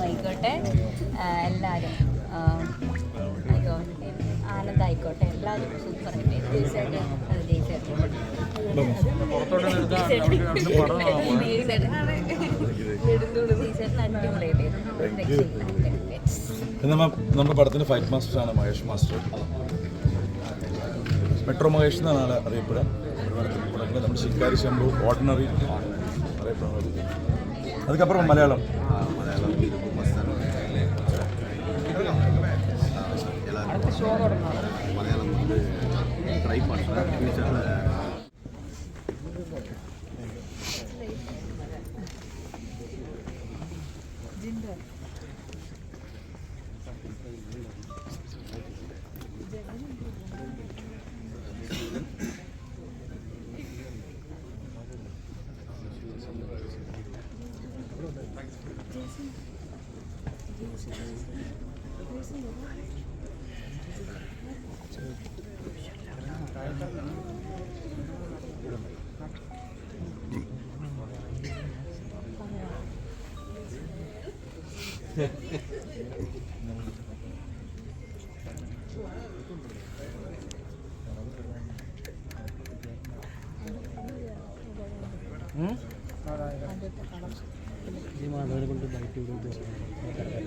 ആയിക്കോട്ടെ. എല്ലാവരും അയ്യോ ആനന്ദായിക്കോട്ടെ. എല്ലാവരും സൂപ്പർ നമ്മുടെ പടത്തിന്റെ ഫൈറ്റ് മാസ്റ്റർ ആണ് മഹേഷ് മാസ്റ്റർ. മെട്രോ മഹേഷ് എന്നാണ് ആളെ അറിയപ്പെടുക. നമ്മുടെ ശിക്കാരി ശംഭു ഓർഡിനറി அதுக்கப்புறம் மலையாளம் மலையாளம் வந்து ட்ரை பண்ணுறேன் ஃபியூச்சரில் ஜிண்டர் 응? మాట్లాడుకుంటూ బయట